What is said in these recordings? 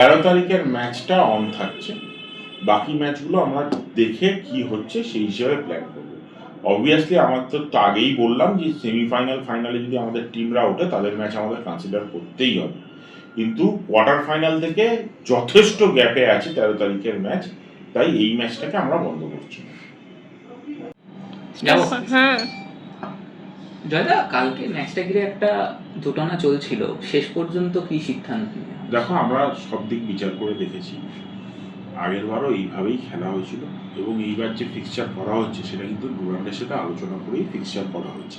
তেরো তারিখের ম্যাচটা অন থাকছে। বাকি ম্যাচগুলো আমরা দেখে কি হচ্ছে সেই হিসাবে প্ল্যান করব। অবভিয়াসলি আমার তো আগেই বললাম যে সেমিফাইনাল ফাইনালে যদি আমাদের টিমরা ওঠে তাদের ম্যাচ আমাদের কনসিডার করতেই হবে। কিন্তু কোয়ার্টার ফাইনাল থেকে যথেষ্ট গ্যাপে আছে তেরো তারিখের ম্যাচ তাই এই ম্যাচটাকে আমরা বন্ধ করছি। হুম জয়দা কালকে ম্যাচটা ঘিরে একটা দোটানা চলছিল। শেষ পর্যন্ত কি সিদ্ধান্ত? দেখো আমরা সব দিক বিচার করে দেখেছি। আগের বারও এইভাবেই খেলা হয়েছিল এবং এইবার যে ফিক্সচার করা হচ্ছে সেটা কিন্তু ডুরান্ডের সাথে আলোচনা করেই ফিক্সচার করা হয়েছে।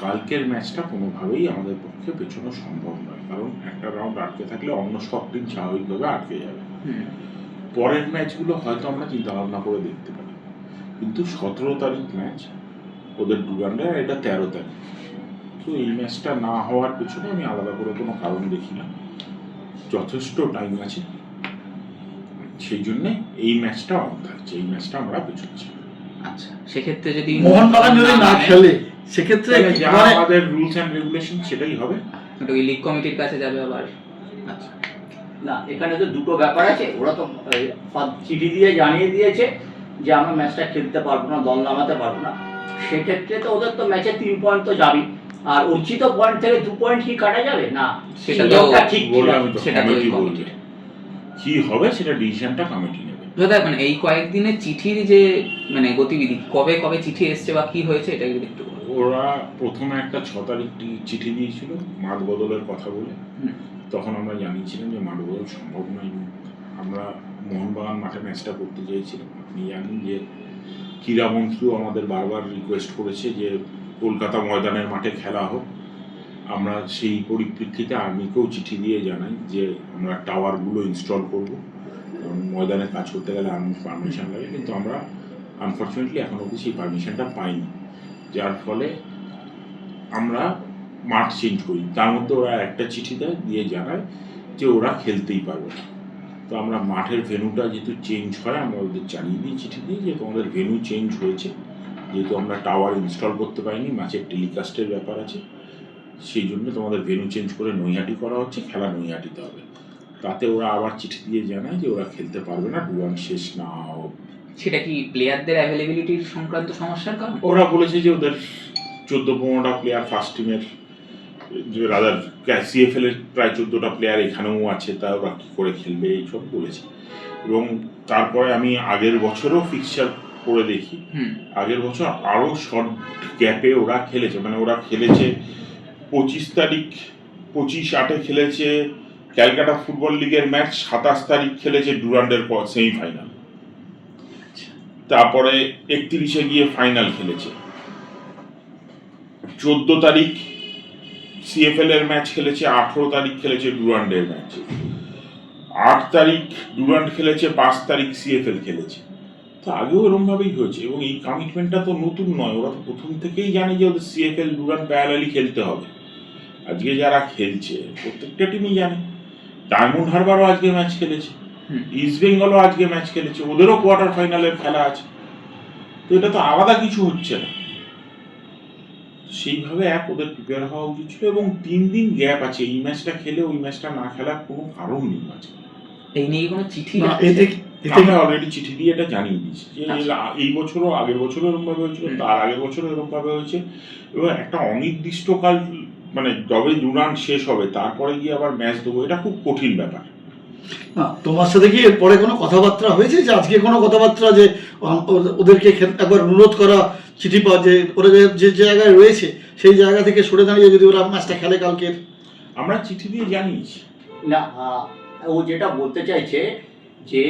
কালকের ম্যাচটা কোনোভাবেই আমাদের পক্ষে পেছনো সম্ভব নয়। কারণ একটা রাউন্ড আটকে থাকলে অন্য সব টিম স্বাভাবিকভাবে আটকে যাবে। পরের ম্যাচগুলো হয়তো আমরা চিন্তা ভাবনা করে দেখতে পারি। কিন্তু সতেরো তারিখ ম্যাচ ওদের ডুরান্ডে আর এটা তেরো তারিখ তো এই ম্যাচটা না হওয়ার পেছনে আমি আলাদা করে কোনো কারণ দেখি না। যথেষ্ট টাইম আছে। সেই জন্যে এই ম্যাচটা অন থাকছে এই ম্যাচটা আমরা পেছনছি আচ্ছা সেক্ষেত্রে যদি মোহনবাগান যদি না খেলে সেক্ষেত্রে যা মানে আমাদের রুলস অ্যান্ড রেগুলেশন সেটাই হবে। ওই লিগ কমিটির কাছে যাবে আবার। আচ্ছা। না এখানে তো দুটো ব্যাপার আছে। ওরা তো চিঠি দিয়ে জানিয়ে দিয়েছে যে আমরা ম্যাচটা খেলতে পারব না দল নামাতে পারব না। সেক্ষেত্রে তো ওদের তো ম্যাচে তিন পয়েন্ট তো যাবেই। আর অর্জিত পয়েন্ট থেকে দু পয়েন্ট কি কাটা যাবে? না সেটা তো ঠিক বললাম সেটা কমিটি বলবে কি হবে সেটা ডিসিশনটা কমিটি নেবে। দাদা মানে এই কয়েকদিনে চিঠির যে মানে গতিবিধি কবে কবে চিঠি এসছে বা কি হয়েছে এটা যদি একটু ওরা প্রথমে একটা ছ তারিখটি চিঠি দিয়েছিল মাঠ বদলের কথা বলে। তখন আমরা জানিয়েছিলাম যে মাঠ বদল সম্ভব নয়। আমরা মোহনবাগান মাঠে ম্যাচটা করতে চেয়েছিলাম। আপনি জানেন যে ক্রীড়ামন্ত্রীও আমাদের বারবার রিকোয়েস্ট করেছে যে কলকাতা ময়দানের মাঠে খেলা হোক। আমরা সেই পরিপ্রেক্ষিতে আর্মিকেও চিঠি দিয়ে জানাই যে আমরা টাওয়ারগুলো ইনস্টল করব। কারণ ময়দানে কাজ করতে গেলে আর্মির পারমিশন লাগে, কিন্তু আমরা আনফর্চুনেটলি এখন অবধি সেই পারমিশনটা পাইনি। যার ফলে আমরা মাঠ চেঞ্জ করি। তার মধ্যে ওরা একটা চিঠি দেয়, দিয়ে জানায় যে ওরা খেলতেই পারবে না। তো আমরা মাঠের ভেনুটা যেহেতু চেঞ্জ হয় আমরা ওদের জানিয়ে দিই চিঠি দিই যে তোমাদের ভেনু চেঞ্জ হয়েছে। যেহেতু আমরা টাওয়ার ইনস্টল করতে পারিনি ম্যাচের টেলিকাস্টের ব্যাপার আছে। সেই জন্য তোমাদের ভেনু চেঞ্জ করে নৈহাটি করা হচ্ছে খেলা নৈহাটিতে হবে। তাতে ওরা আবার চিঠি দিয়ে জানায় যে ওরা খেলতে পারবে না ডুয়ান শেষ না সেটা কি প্লেয়ারদের অ্যাভেলেবিলিটির সংক্রান্ত সমস্যার কারণ? ওরা বলেছে যে ওদের চোদ্দ পনেরোটা প্লেয়ার ফার্স্ট টিমের যে রাদার সিএফএল এর প্রায় চোদ্দোটা প্লেয়ার এখানেও আছে তা ওরা কী করে খেলবে এইসব বলেছে। এবং তারপরে আমি আগের বছরও ফিক্সচার করে দেখি। আগের বছর আরও শর্ট গ্যাপে ওরা খেলেছে মানে ওরা খেলেছে পঁচিশ তারিখ পঁচিশ আটে খেলেছে ক্যালকাটা ফুটবল লিগের ম্যাচ সাতাশ তারিখ খেলেছে ডুরান্ডের সেমিফাইনাল তারপরে একত্রিশে গিয়ে ফাইনাল খেলেছে। চোদ্দ তারিখ সিএফএল এর ম্যাচ খেলেছে আঠেরো তারিখ খেলেছে ডুরান্ডের ম্যাচ আট তারিখ ডুরান্ড খেলেছে পাঁচ তারিখ সিএফএল খেলেছে। তো আগেও এরমভাবেই হয়েছে এবং এই কমিটমেন্টটা তো নতুন নয় ওরা তো প্রথম থেকেই জানে যে ওদের সিএফএল ডুরান্ড প্যারালালি খেলতে হবে। আজকে যারা খেলছে প্রত্যেকটা টিমই জানে। ডায়মন্ড হারবারও আজকে ম্যাচ খেলেছে। ইস্ট বেঙ্গলও আজকে ম্যাচ খেলেছে। ওদেরও কোয়ার্টার ফাইনালের খেলা আছে। তো এটা তো আলাদা কিছু হচ্ছে না। সেইভাবে এক ওদের প্রিপেয়ার হওয়া উচিত ছিল এবং তিন দিন গ্যাপ আছে। এই ম্যাচটা খেলে ওই ম্যাচটা না খেলার কোনো কারণ নেই আছে এই নিয়ে কোনো চিঠি না? এতে আমরা অলরেডি চিঠি দিয়ে এটা জানিয়ে দিয়েছি যে আচ্ছা। এই বছরও আগের বছরও এরকম ভাবে হয়েছিল তার আগের বছরও এরকম ভাবে হয়েছে। এবং একটা অনির্দিষ্টকাল মানে যবে দুরান শেষ হবে তারপরে গিয়ে আবার ম্যাচ দেবো এটা খুব কঠিন ব্যাপার। না তোমার সাথে কি এরপরে কোনো কথাবার্তা হয়েছে যে আজকে কোনো কথাবার্তা যে ওদেরকে একবার অনুরোধ করা চিঠি পাওয়া যে ওরা যে যে জায়গায় রয়েছে সেই জায়গা থেকে সরে দাঁড়িয়ে যদি ওরা ম্যাচটা খেলে কালকের। আমরা চিঠি দিয়ে জানিয়েছি। না ও যেটা বলতে চাইছে যে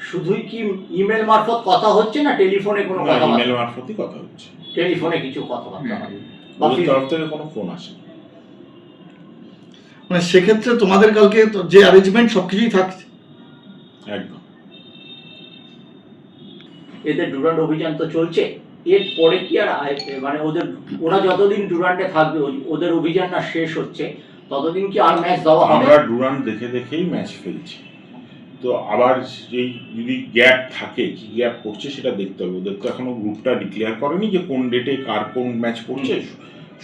শুধুই কি ইমেল মারফত কথা হচ্ছে না টেলিফোনে কোনো কথা ইমেল মারফতই কথা হচ্ছে। টেলিফোনে কিছু কথাবার্তা। হবে বা তরফ থেকে কোনো ফোন আসে মানে সেক্ষেত্রে তোমাদের কালকে তো যে অ্যারেঞ্জমেন্ট সব কিছুই থাকছে। একদম। এদের ডুরান্ড অভিযান তো চলছে। এর পরে কি আর মানে ওদের ওরা যতদিন ডুরান্ডে থাকবে ওদের অভিযান না শেষ হচ্ছে ততদিন কি আর ম্যাচ দেওয়া হবে? আমরা ডুরান দেখে দেখেই ম্যাচ ফেলছি। তো আবার যেই যদি গ্যাপ থাকে কি গ্যাপ করছে সেটা দেখতে হবে। ওদের তো এখনও গ্রুপটা ডিক্লেয়ার করেনি যে কোন ডেটে কার কোন ম্যাচ পড়ছে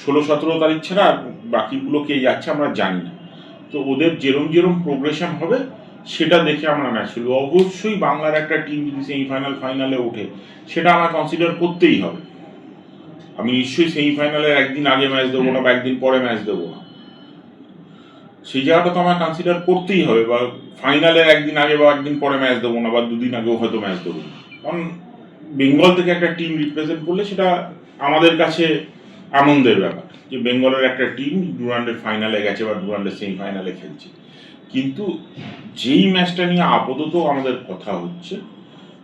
ষোলো সতেরো তারিখ ছাড়া বাকিগুলো কে যাচ্ছে আমরা জানি না। তো ওদের যেরম যেরম প্রোগ্রেশন হবে সেটা দেখে আমরা ম্যাচ খেলব। অবশ্যই বাংলার একটা টিম যদি সেমিফাইনাল ফাইনালে ওঠে সেটা আমার কনসিডার করতেই হবে। আমি নিশ্চয়ই সেমিফাইনালের একদিন আগে ম্যাচ দেবো না বা একদিন পরে ম্যাচ দেবো না। সেই জায়গাটা তো আমার কনসিডার করতেই হবে বা ফাইনালের একদিন আগে বা একদিন পরে ম্যাচ দেবো না বা দুদিন আগেও হয়তো ম্যাচ দেবো না। কারণ বেঙ্গল থেকে একটা টিম রিপ্রেজেন্ট করলে সেটা আমাদের কাছে আনন্দের ব্যাপার যে বেঙ্গলের একটা টিম ডুরান্ডের ফাইনালে গেছে বা ডুরান্ডের সেমিফাইনালে খেলছে। কিন্তু যেই ম্যাচটা নিয়ে আপাতত আমাদের কথা হচ্ছে,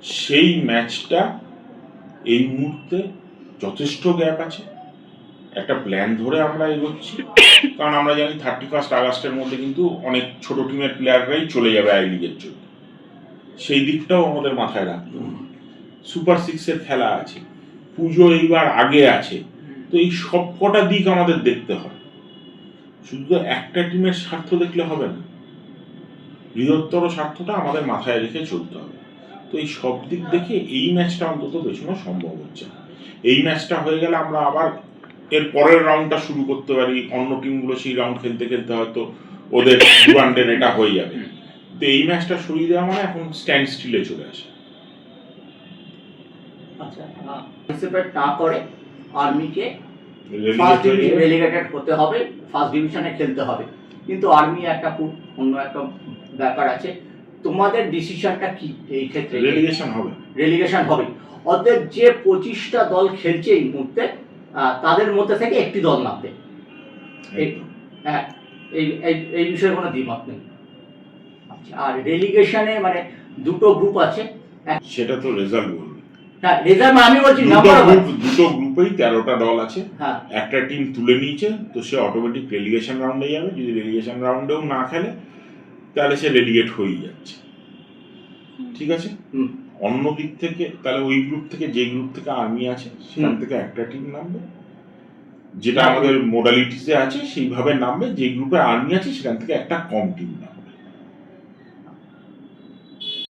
সেই ম্যাচটা এই মুহূর্তে যথেষ্ট গ্যাপ আছে। একটা প্ল্যান ধরে আমরা এগোচ্ছি। কারণ আমরা জানি থার্টি ফার্স্ট আগস্টের মধ্যে কিন্তু অনেক ছোট টিমের প্লেয়াররাই চলে যাবে আই লিগের জন্য। সেই দিকটাও আমাদের মাথায় রাখতে সুপার সিক্সের খেলা আছে। পুজো এইবার আগে আছে। তো এই সব কটা দিক আমাদের দেখতে হয়। শুধু একটা টিমের স্বার্থ দেখলে হবে না। বৃহত্তর স্বার্থটা আমাদের মাথায় রেখে চলতে হবে। তো এই সব দিক দেখে এই ম্যাচটা অন্তত পেছনো সম্ভব হচ্ছে এই ম্যাচটা হয়ে গেলে আমরা আবার এর পরের রাউন্ডটা শুরু করতে পারি। অন্য টিমগুলো সেই রাউন্ড খেলতে খেলতে হয়তো ওদের ডুরান্ডের এটা হয়ে যাবে। তো এই ম্যাচটা সরিয়ে দেওয়া মানে এখন স্ট্যান্ড স্টিলে চলে আসে। আচ্ছা না করে আর্মিকে ফার্স্ট যাবে। রেলিগেটেড হতে হবে ফার্স্ট ডিভিশনে খেলতে হবে। কিন্তু আর্মি একটা খুব অন্য একটা ব্যাপার আছে। তোমাদের ডিসিশনটা কি এই ক্ষেত্রে? রেলিগেশন হবে। রেলিগেশন হবে। অতএব যে পঁচিশটা দল খেলছে এই মুহূর্তে তাদের মধ্যে থেকে একটি দল নামবে হ্যাঁ এই বিষয়ে কোনো দ্বিমত নেই। আচ্ছা আর রেলিগেশনে মানে দুটো গ্রুপ আছে। সেটা তো রেজাল্ট বলবে। হ্যাঁ রেজাল্ট আমি বলছি নাম্বার দুটো গ্রুপেই তেরোটা দল আছে। হ্যাঁ। একটা টিম তুলে নিয়েছে তো সে অটোমেটিক রেলিগেশন রাউন্ডে যাবে। যদি রেলিগেশন রাউন্ডেও না খেলে তাহলে সে রেলিগেট হয়েই যাচ্ছে। ঠিক আছে? হুম। অন্য দিক থেকে তাহলে ওই গ্রুপ থেকে যে গ্রুপ থেকে আর্মি আছে সেখান থেকে একটা টিম নামবে। যেটা আমাদের মোডালিটিসে আছে সেইভাবে নামবে। যে গ্রুপে আর্মি আছে সেখান থেকে একটা কম টিম নামবে।